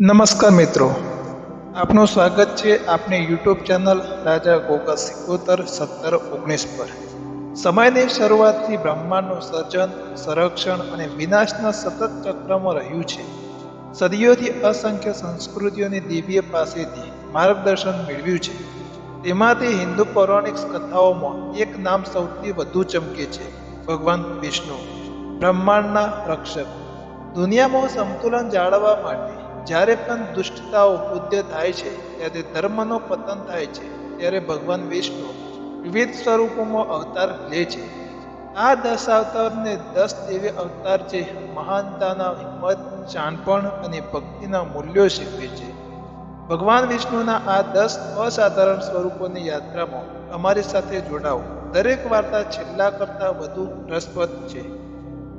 નમસ્કાર મિત્રો. આપનું સ્વાગત છે આપની યુટ્યુબ ચેનલ રાજા ગોગા સિત્તોતર સત્તર ઓગણીસ પર. સમયની શરૂઆતથી બ્રહ્માંડનું સર્જન, સંરક્ષણ અને વિનાશના સતત ચક્રમાં રહ્યું છે. સદીઓથી અસંખ્ય સંસ્કૃતિઓની દિવ્ય પાસેથી માર્ગદર્શન મેળવ્યું છે. તેમાંથી હિન્દુ પૌરાણિક કથાઓમાં એક નામ સૌથી વધુ ચમકે છે, ભગવાન વિષ્ણુ. બ્રહ્માંડના રક્ષક. દુનિયામાં સંતુલન જાળવવા માટે જ્યારે પણ દુષ્ટતાઓ ઉદ્ય થાય છે, ત્યારે ધર્મનો પતન થાય છે, ત્યારે ભગવાન વિષ્ણુ વિવિધ સ્વરૂપોમાં અવતાર લે છે. આ દસ અવતારને દસ દિવ્ય અવતાર છે મહાનતાના હિંમત શાણપણ અને ભક્તિના મૂલ્યો શીખવે છે. ભગવાન વિષ્ણુના આ દસ અસાધારણ સ્વરૂપોની યાત્રામાં અમારી સાથે જોડાઓ. દરેક વાર્તા છેલ્લા કરતાં વધુ રસપ્રદ છે.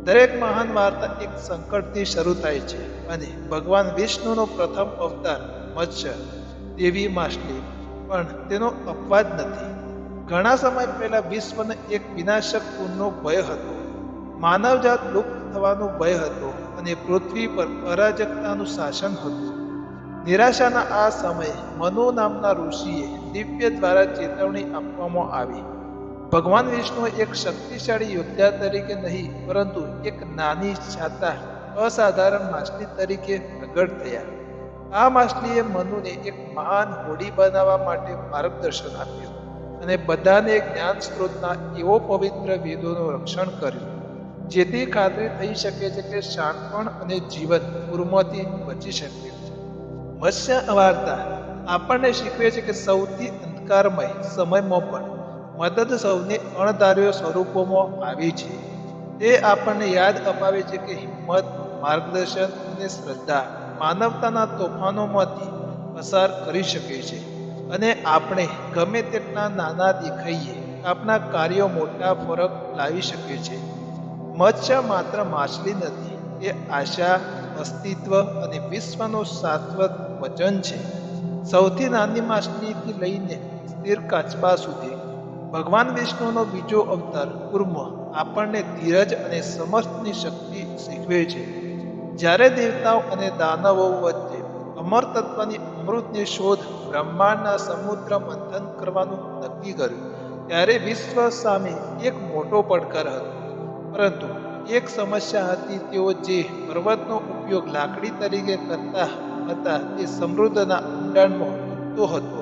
દરેક મહાન વાર્તા એક સંકટથી શરૂ થાય છે અને ભગવાન વિષ્ણુનો પ્રથમ અવતાર મત્સ્ય દેવી માછલી. પણ તેનો અપવાદ નથી. ઘણા સમય પહેલા વિશ્વને એક વિનાશક પૂરનો ભય હતો. માનવજાત લુપ્ત થવાનો ભય હતો અને પૃથ્વી પર અરાજકતાનું શાસન હતું. નિરાશાના આ સમયે મનુ નામના ઋષિએ દિવ્ય દ્વારા ચેતવણી આપવામાં આવી. ભગવાન વિષ્ણુ એક શક્તિશાળી યોદ્ધા તરીકે નહીં, પરંતુ એક નાની છાતા અસાધારણ માછલી તરીકે પ્રગટ થયા. આ માછલીએ મનુને એક મહાન હોડી બનાવવા માટે માર્ગદર્શન આપ્યું અને બધાને જ્ઞાન સ્ત્રોતના એવો પવિત્ર વેદોનું રક્ષણ કર્યું, જેથી ખાતરી થઈ શકે છે કે શાણપણ અને જીવન પૂર્વમાંથી બચી શકે. મત્સ્ય વાર્તા આપણને શીખવે છે કે સૌથી અંધકારમય સમયમાં પણ મદદ સૌને અણધાર્યો સ્વરૂપોમાં આવી છે. તે આપણને યાદ અપાવે છે કે હિંમત, માર્ગદર્શન અને શ્રદ્ધા માનવતાના તોફાનોમાંથી પસાર કરી શકે છે. અને આપણે ગમે તેટલા નાના દેખાઈએ, આપણા કાર્યો મોટા ફરક લાવી શકે છે. મત્સ્ય માત્ર માછલી નથી, એ આશા, અસ્તિત્વ અને વિશ્વનું શાશ્વત વચન છે. સૌથી નાની માછલીથી લઈને સ્થિર કાચબા સુધી ભગવાન વિષ્ણુનો બીજો અવતાર કુર્મ આપણને ધીરજ અને સમર્થની શક્તિ શીખવે છે. જ્યારે દેવતાઓ અને દાનવો વચ્ચે અમર તત્વની અમૃતની શોધ બ્રહ્માંડના સમુદ્ર મંથન કરવાનું નક્કી કર્યું, ત્યારે વિશ્વ સામે એક મોટો પડકાર હતો. પરંતુ એક સમસ્યા હતી તેઓ જે પર્વતનો ઉપયોગ લાકડી તરીકે કરતા હતા તે સમૃદ્ધના ઊંડાણમાં ડૂબતો હતો.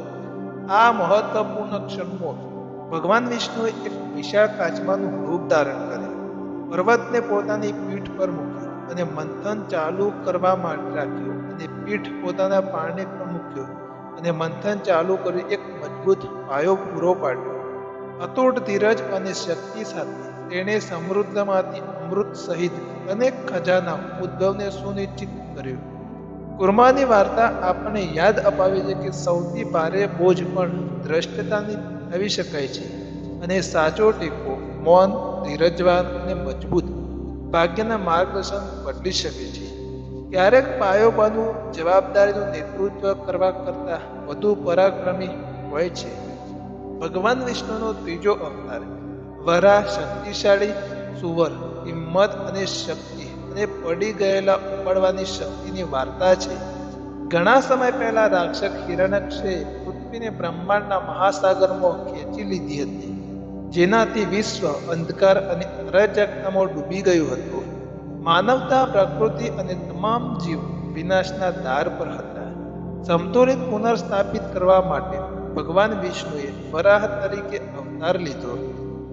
આ મહત્વપૂર્ણ ક્ષણમાં ભગવાન વિષ્ણુએ એક વિશાળ કાચબાનું રૂપ ધારણ કર્યું. પર્વતને પોતાની પીઠ પર મૂક્યો અને મંથન ચાલુ કરવા માટે રાખ્યો અને પીઠ પોતાના પાણી પર મૂક્યો અને મંથન ચાલુ કરી એક મજબૂત પાયો પૂરો પાડ્યો. અતૂટ ધીરજ અને શક્તિ સાથે તેણે સમૃદ્ધમાંથી અમૃત સહિત અનેક ખજાના ઉદ્ભવને સુનિશ્ચિત કર્યો. કુર્માની વાર્તા આપણને યાદ અપાવે છે કે સૌથી ભારે બોજ પણ દ્રષ્ટતાની આવી શકાય છે. અને સાચો ટેકો મૌન, ધીરજવાન અને મજબૂત ભાગ્યના માર્ગદર્શન બદલી શકે છે. ક્યારેક પાયો બનવું જવાબદારીનું નેતૃત્વ કરવા કરતાં વધુ પરાક્રમી હોય છે. ભગવાન વિષ્ણુનો ત્રીજો અવતાર વરા, શક્તિશાળી, સુવર, હિંમત અને શક્તિ અને પડી ગયેલા ઉપાડવાની શક્તિની વાર્તા છે. ઘણા સમય પહેલા રાક્ષક હિરણ્યક્ષે પૃથ્વીને બ્રહ્માંડના મહાસાગરમાં ખેંચી લીધી હતી. જેનાથી વિશ્વ અંધકાર અને અરાજકતામાં ડૂબી ગયું હતું. માનવતા, પ્રકૃતિ અને તમામ જીવ વિનાશના ધાર પર હતા. સમતોલિત પુનર્સ્થાપિત કરવા માટે ભગવાન વિષ્ણુએ વરાહ તરીકે અવતાર લીધો,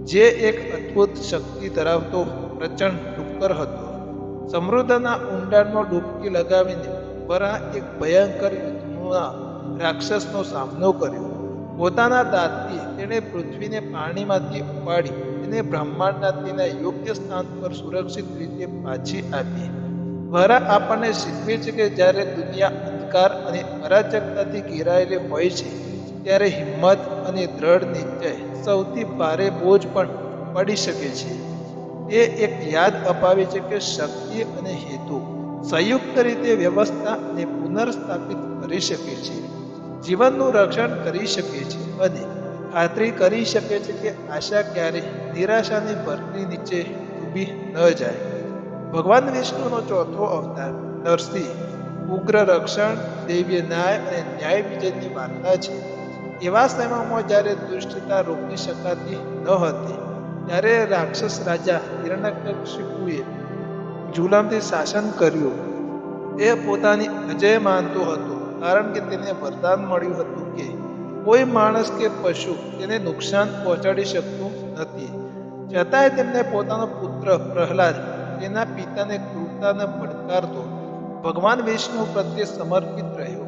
જે એક અદ્ભુત શક્તિ ધરાવતો પ્રચંડ ડુક્કર હતો. સમૃદ્ધના ઊંડાણમાં ડૂબકી લગાવીને વરાહ એક ભયંકર યુદ્ધના રાક્ષસનો સામનો કર્યો. પોતાના દાંતથી તેણે પૃથ્વીને પાણીમાંથી ઉપાડી તેને બ્રહ્માંડના તેના યોગ્ય સ્થાન પર સુરક્ષિત રીતે પાછી આપી. વરા આપણને શીખવે છે કે જ્યારે દુનિયા અંધકાર અને અરાજકતાથી ઘેરાયેલી હોય છે, ત્યારે હિંમત અને દ્રઢ નિશ્ચય સૌથી ભારે બોજ પણ પડી શકે છે. એ એક યાદ અપાવે છે કે શક્તિ અને હેતુ સંયુક્ત રીતે વ્યવસ્થા અને પુનર્સ્થાપિત કરી શકે છે. જીવનનું રક્ષણ કરી શકે છે અને ખાતરી કરી શકે છે કે આશા ક્યારે નિરાશાની ભરતી નીચે ડૂબી ન જાય. ભગવાન વિષ્ણુનો ચોથો અવતાર નરસિંહ, ઉગ્ર રક્ષણ, દૈવ્ય ન્યાય અને ન્યાય વિજયની વાર્તા છે. એવા સમયમાં જ્યારે દુષ્ટતા રોકી શકાતી ન હતી, ત્યારે રાક્ષસ રાજા હિરણ્યકશિપુએ જુલમથી શાસન કર્યું. એ પોતાની અજય માનતો હતો. કારણ કે તેને વરદાન મળ્યું હતું કે કોઈ માણસ કે પશુ તેને નુકસાન પહોંચાડી શકતું નથી. છતાંય તેમને પોતાનો પુત્ર પ્રહલાદ તેના પિતાને ક્રૂરતાને પડકારતો ભગવાન વિષ્ણુ પ્રત્યે સમર્પિત રહ્યો.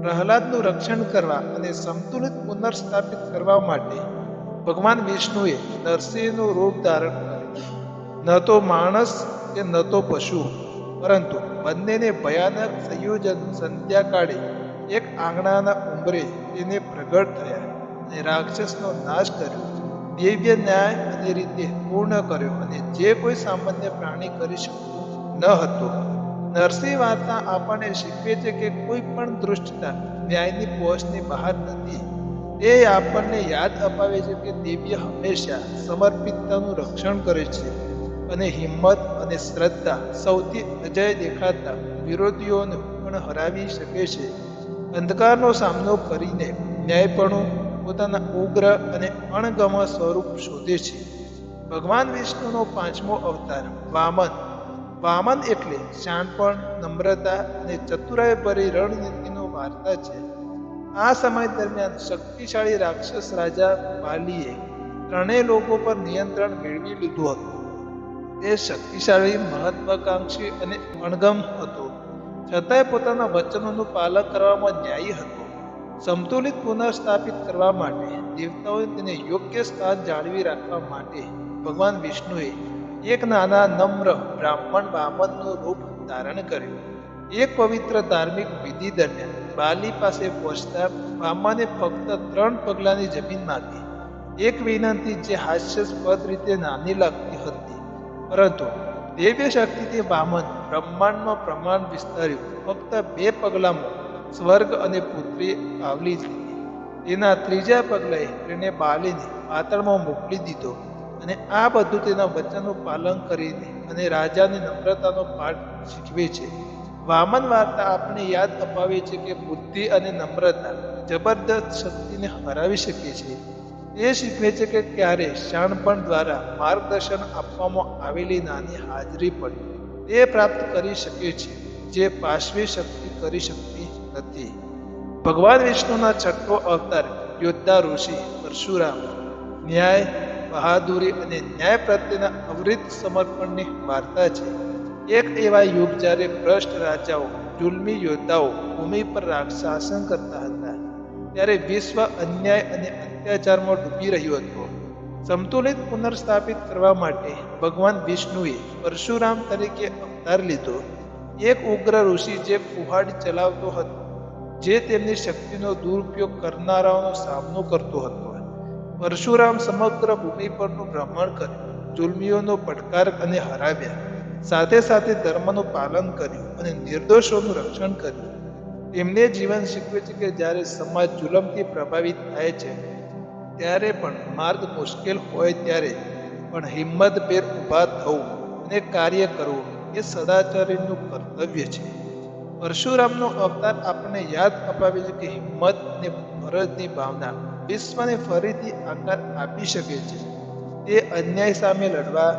પ્રહલાદનું રક્ષણ કરવા અને સંતુલિત પુનર્સ્થાપિત કરવા માટે ભગવાન વિષ્ણુએ નરસિંહનું રૂપ ધારણ કર્યું. ન તો માણસ કે ન તો પશુ, પરંતુ બંનેને ભયાનક સંયોજન સંધ્યાકાળે એક આંગણાના ઉંબરે એને પ્રગટ થયા અને રાક્ષસનો નાશ કર્યો. દિવ્ય ન્યાય અને રીતે પૂર્ણ કર્યો અને જે કોઈ સામાન્ય પ્રાણી કરી શકતું ન હતું. નરસિંહ વાર્તા આપણને શીખવે છે કે કોઈ પણ દૃષ્ટતા ન્યાયની પહોંચની બહાર નથી. એ આપણને યાદ અપાવે છે કે દિવ્ય હંમેશા સમર્પિતતાનું રક્ષણ કરે છે અને હિંમત અને શ્રદ્ધા સૌથી અજય દેખાતા વિરોધીઓને પણ હરાવી શકે છે. અંધકારનો સામનો કરીને ન્યાયપણું પોતાના ઉગ્ર અને અણગમ સ્વરૂપ શોધે છે. ભગવાન વિષ્ણુનો પાંચમો અવતાર વામન. વામન એટલે શાણપણ નમ્રતા અને ચતુરાય પરી રણનીતિનો વાર્તા છે. આ સમય દરમિયાન શક્તિશાળી રાક્ષસ રાજા બાલીએ ત્રણેય લોકો પર નિયંત્રણ મેળવી લીધું હતું. તે શક્તિશાળી, મહત્વાકાંક્ષી અને અણગમ હતો. છતાંય પોતાના વચનોનું પાલન કરવામાં ન્યાયી હતો. સંતુલિત પુનઃસ્થાપિત કરવા માટે દેવતાઓએ તેને યોગ્ય સ્થાન જાળવી રાખવા માટે ભગવાન વિષ્ણુએ એક નાના નમ્ર બ્રાહ્મણ વામનનું રૂપ ધારણ કર્યું. એક પવિત્ર ધાર્મિક વિધિ દરમિયાન બાલી પાસે પહોંચતા વામને ફક્ત ત્રણ પગલાની જમીન માંગી. એક વિનંતી જે હાસ્યાસ્પદ રીતે નાની લાગતી હતી. પરંતુ દિવ્ય શક્તિથી વામન બ્રહ્માંડમાં પ્રમાણ વિસ્તાર્યું. ફક્ત બે પગલામાં સ્વર્ગ અને પુત્રી આવલી લીધી તેના ત્રીજા પગલાએ તેને બાલીને પાતળમાં મોકલી દીધો અને આ બધું તેના વચનનું પાલન કરીને અને રાજાની નમ્રતાનો પાઠ શીખવે છે. વામન વાર્તા આપણે યાદ અપાવે છે કે બુદ્ધિ અને નમ્રતા જબરદસ્ત શક્તિને હરાવી શકે છે. એ શીખવે છે કે ક્યારે શાણપણ દ્વારા માર્ગદર્શન આપવામાં આવેલી નાની હાજરી પણ તે પ્રાપ્ત કરી શકે છે, જે પાશ્વી શક્તિ કરી શકતી નથી. ભગવાન વિષ્ણુના છઠ્ઠો અવતાર યોદ્ધા ઋષિ પરશુરામ, ન્યાય, બહાદુરી અને ન્યાય પ્રત્યેના અવૃત સમર્પણની વાર્તા છે. એક એવા યુગ જ્યારે ભ્રષ્ટ રાજાઓ, જુલ્મી યોદ્ધાઓ, ભૂમિ પર શાસન કરતા ત્યારે વિશ્વ અન્યાય અને અત્યાચારમાં ડૂબી રહ્યું હતું. સંતુલિત પુનર્સ્થાપિત કરવા માટે ભગવાન વિષ્ણુએ પરશુરામ તરીકે અવતાર લીધો. એક ઉગ્ર ઋષિ જે કુહાડ ચલાવતો હતો, જે તેમની શક્તિનો દુરુપયોગ કરનારાઓનો સામનો કરતો હતો. પરશુરામ સમગ્ર ભૂમિ પરનું ભ્રમણ કર્યું, જુલમીઓનો પડકાર અને હરાવ્યા. સાથે સાથે ધર્મનું પાલન કર્યું અને નિર્દોષોનું રક્ષણ કર્યું. તેમને જીવન શીખવે છે કે જ્યારે સમાજ જુલમથી પ્રભાવિત થાય છે, ત્યારે પણ માર્ગ મુશ્કેલ હોય ત્યારે પણ હિંમતભેર ઊભા થવું અને કાર્ય કરવું એ સદાચારીનું કર્તવ્ય છે. પરશુરામનો અવતાર આપણને યાદ અપાવે છે કે હિંમત અને ફરજની ભાવના વિશ્વને ફરીથી આકાર આપી શકે છે. તે અન્યાય સામે લડવા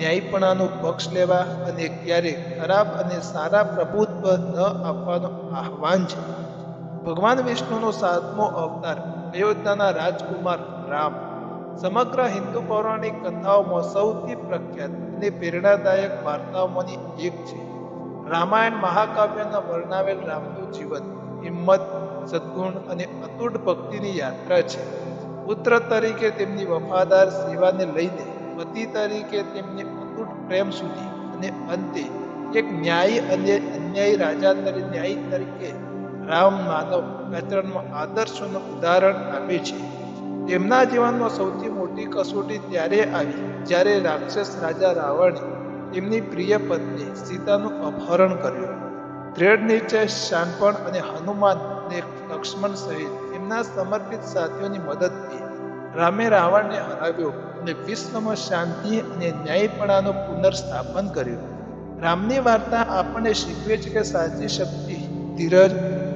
ન્યાયપણાનો પક્ષ લેવા અને ક્યારેક ખરાબ અને સારા પ્રભુત્વ ન આપવાનું આહવાન છે. ભગવાન વિષ્ણુનો સાતમો અવતાર, અયોધ્યાના રાજકુમાર રામ. સમગ્ર હિન્દુ પૌરાણિક કથાઓમાં સૌથી પ્રખ્યાત અને પ્રેરણાદાયક વાર્તાઓમાંની એક છે. રામાયણ મહાકાવ્યના વર્ણવેલ રામનું જીવન, હિંમત, સદગુણ અને અતૂટ ભક્તિની યાત્રા છે. પુત્ર તરીકે તેમની વફાદાર સેવાને લઈને પતિ તરીકે તેમની અતૂટ પ્રેમ સુધી અને અંતે એક ન્યાયી અને અન્યાયી રાજા તરીકે ન્યાયી તરીકે રામ માનવ આચરણમાં આદર્શોનું ઉદાહરણ આપે છે. તેમના જીવનમાં સૌથી મોટી કસોટી ત્યારે આવી જ્યારે રાક્ષસ રાજા રાવણે તેમની પ્રિય પત્ની સીતાનું અપહરણ કર્યું. દ્રઢ નિશ્ચય, શાનપણ અને હનુમાન લક્ષ્મણ સહિત એમના સમર્પિત સાથીઓની મદદથી રામે રાવણને હરાવ્યો અને વિશ્વમાં શાંતિ અને ન્યાયપણાનું પુનર્સ્થાપન કર્યું. રામની વાર્તા આપણને શીખવે છે કે સાચી શક્તિ, ધીરજ,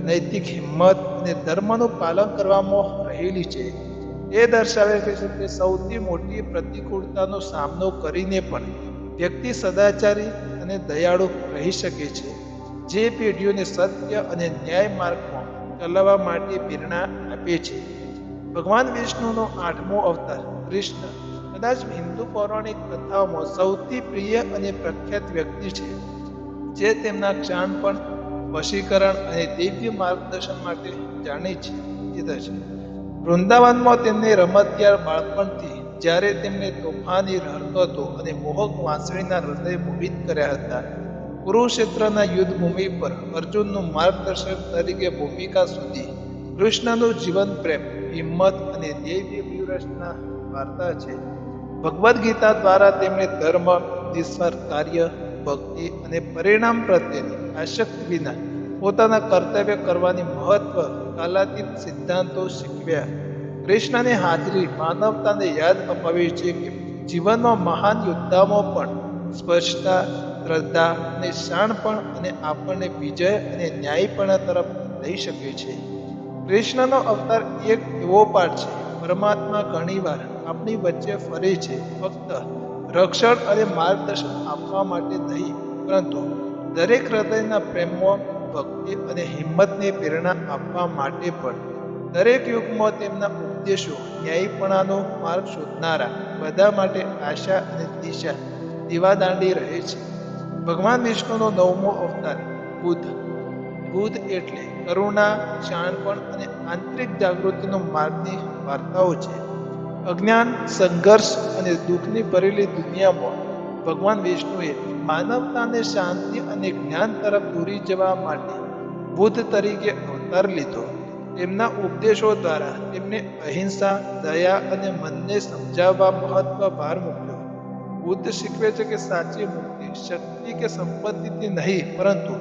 નૈતિક હિંમત અને ધર્મનું પાલન કરવામાં રહેલી છે. એ દર્શાવે છે કે સૌથી મોટી પ્રતિકૂળતાનો સામનો કરીને પણ વ્યક્તિ સદાચારી અને દયાળુ રહી શકે છે. જે પેઢીઓને સત્ય અને ન્યાય માર્ગમાં ચલાવવા માટે પ્રેરણા આપે છે. ભગવાન વિષ્ણુનો આઠમો અવતાર, કૃષ્ણ. કદાચ હિન્દુ પૌરાણિક કથાઓમાં સૌથી પ્રિય અને પ્રખ્યાત વ્યક્તિ છે, જે તેમના ક્ષાણપણ વશીકરણ અને દિવ્ય માર્ગદર્શન માટે જાણી છે છે. વૃંદાવનમાં તેમને રમતગાર બાળપણથી, જ્યારે તેમને તોફાની હરકતો અને મોહક વાંસળીના હૃદય મોહિત કર્યા હતા, કુરુક્ષેત્રના યુદ્ધ ભૂમિ પર અર્જુનનું માર્ગદર્શક તરીકે ભૂમિકા સુધી કૃષ્ણનું જીવન પ્રેમ હિંમત અને દૈવી વ્યૂહરચના વાર્તા છે. ભગવદ્ ગીતા દ્વારા તેમણે ધર્મ નિસ્વાર્થ કાર્ય, ભક્તિ અને પરિણામ પ્રત્યેની આશક્તિ વિના પોતાના કર્તવ્ય કરવાની મહત્વ કાલાતીત સિદ્ધાંતો શીખવ્યા. કૃષ્ણની હાજરી માનવતાને યાદ અપાવી છે કે જીવનમાં મહાન યોદ્ધામાં પણ સ્પષ્ટતા, શ્રદ્ધા અને શાણપણ અને આપણને વિજય અને ન્યાયપણા તરફ લઈ શકે છે. કૃષ્ણનો અવતાર એક એવો પાઠ છે, પરમાત્મા ઘણીવાર આપણી વચ્ચે ફરે છે, ફક્ત રક્ષણ અને માર્ગદર્શન આપવા માટે નહીં, પરંતુ દરેક હૃદયના પ્રેમો ભક્તિ અને હિંમતને પ્રેરણા આપવા માટે પણ. દરેક યુગમાં તેમના ઉપદેશો ન્યાયીપણાનો માર્ગ શોધનારા બધા માટે આશા અને દિશા, દીવાદાંડી રહે છે. ભગવાન વિષ્ણુનો નવમો અવતાર બુદ્ધ બુદ્ધ એટલે કરુણા, શાણપણ અને આંતરિક જાગૃતિનો માર્ગની વાર્તાઓ છે. અજ્ઞાન, સંઘર્ષ અને દુઃખની ભરેલી દુનિયામાં ભગવાન વિષ્ણુએ માનવતાને શાંતિ અને જ્ઞાન તરફ દોરી જવા માટે બુદ્ધ તરીકે અવતાર લીધો. તેમના ઉપદેશો દ્વારા તેમને અહિંસા, દયા અને મનને સમજાવવા મહત્વ ભાર મૂક્યો. બુદ્ધ શીખવે છે કે સાચી મુક્તિ શક્તિ કે સંપત્તિથી નહીં, પરંતુ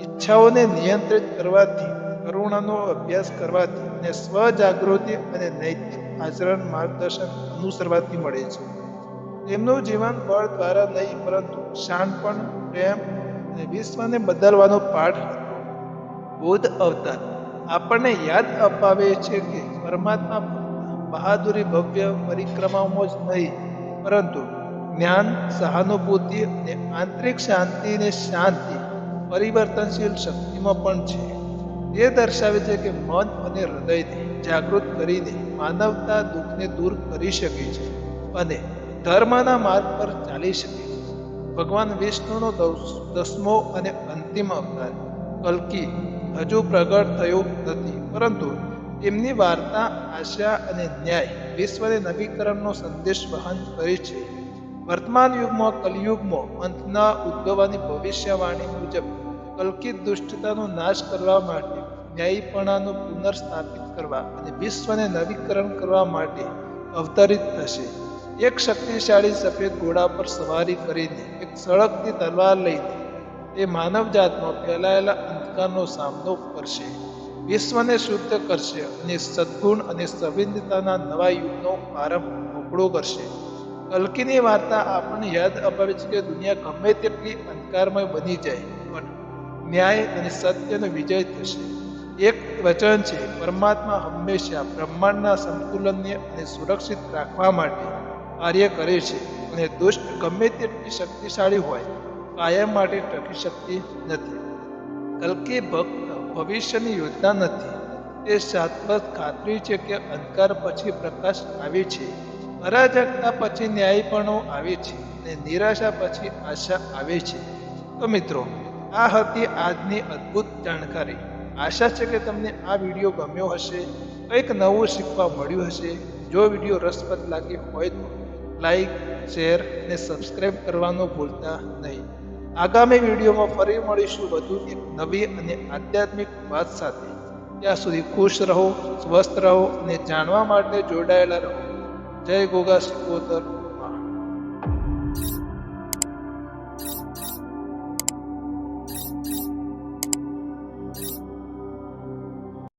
ઈચ્છાઓને નિયંત્રિત કરવાથી, કરુણાનો અભ્યાસ કરવાથી અને સ્વજાગૃતિ અને નૈતિક આચરણ માર્ગદર્શન અનુસરવાથી મળે છે. તેમનું જીવન બળ દ્વારા નહીં, પરંતુ શાણપણ પ્રેમ અને વિશ્વને બદલવાનો પાઠ હતો. બુદ્ધ અવતાર. આપણને યાદ અપાવે છે કે પરમાત્મા બહાદુરી, ભવ્ય પરિક્રમાઓ જ નહીં, પરંતુ જ્ઞાન, સહાનુભૂતિ અને આંતરિક શાંતિને શાંતિ પરિવર્તનશીલ શક્તિમાં પણ છે. એ દર્શાવે છે કે મન અને હૃદયને જાગૃત કરીને માનવતા દુઃખને દૂર કરી શકે છે અને ધર્મના માર્ગ પર ચાલી શકે છે. ભગવાન વિષ્ણુનો દસ- દસમો અને અંતિમ અવતાર કલકી હજુ પ્રગટ થયો નથી, પરંતુ એમની વાર્તા આશા અને ન્યાય વિશ્વને નવીકરણનો સંદેશ વહન કરે છે. વર્તમાન યુગમાં, કલયુગમાં અંતના ઉદ્ભવવાની ભવિષ્યવાણી મુજબ કલ્કિત દુષ્ટતાનો નાશ કરવા માટે ન્યાયીપણાનું પુનર્સ્થાપિત કરવા અને વિશ્વને નવીકરણ કરવા માટે અવતરિત થશે. એક શક્તિશાળી સફેદ ઘોડા પર સવારી કરીને એક સળગતી તલવાર લઈને તે માનવજાતમાં ફેલાયેલા અંધકારનો સામનો કરશે. વિશ્વને શુદ્ધ કરશે અને સદગુણ અને સંવેદનતાના નવા યુગનો આરંભ મોકળો કરશે. કલ્કીની વાર્તા આપણને યાદ અપાવે છે કે દુનિયા ગમે તેટલી અંધકારમય બની જાય, પણ ન્યાય અને સત્યનો વિજય થશે. એક વચન છે, પરમાત્મા હંમેશા બ્રહ્માંડના સંતુલનને અને સુરક્ષિત રાખવા માટે કાર્ય કરે છે અને દુષ્ટ ગમે તેટલી શક્તિશાળી હોય, કાયમ માટે ટકી શકતી નથી. કલકી ભક્ત ભવિષ્યની યોજના નથી. તે શાશ્વત ખાતરી છે કે અંધકાર પછી પ્રકાશ આવે છે. અરાજકતા પછી ન્યાયપણો આવે છે અને નિરાશા પછી આશા આવે છે. તો મિત્રો, આ હતી આજની અદ્ભુત જાણકારી. આશા છે કે તમને આ વીડિયો ગમ્યો હશે, કંઈક નવું શીખવા મળ્યું હશે. જો વીડિયો રસપ્રદ લાગ્યો હોય તો લાઈક, શેર અને સબસ્ક્રાઈબ કરવાનું ભૂલતા નહીં. આગામી વિડીયોમાં ફરી મળીશું વધુ એક નવી અને આધ્યાત્મિક વાત સાથે. ત્યાં સુધી ખુશ રહો, સ્વસ્થ રહો અને જાણવા માટે જોડાયેલા રહો. જય ગોગા સિકોતર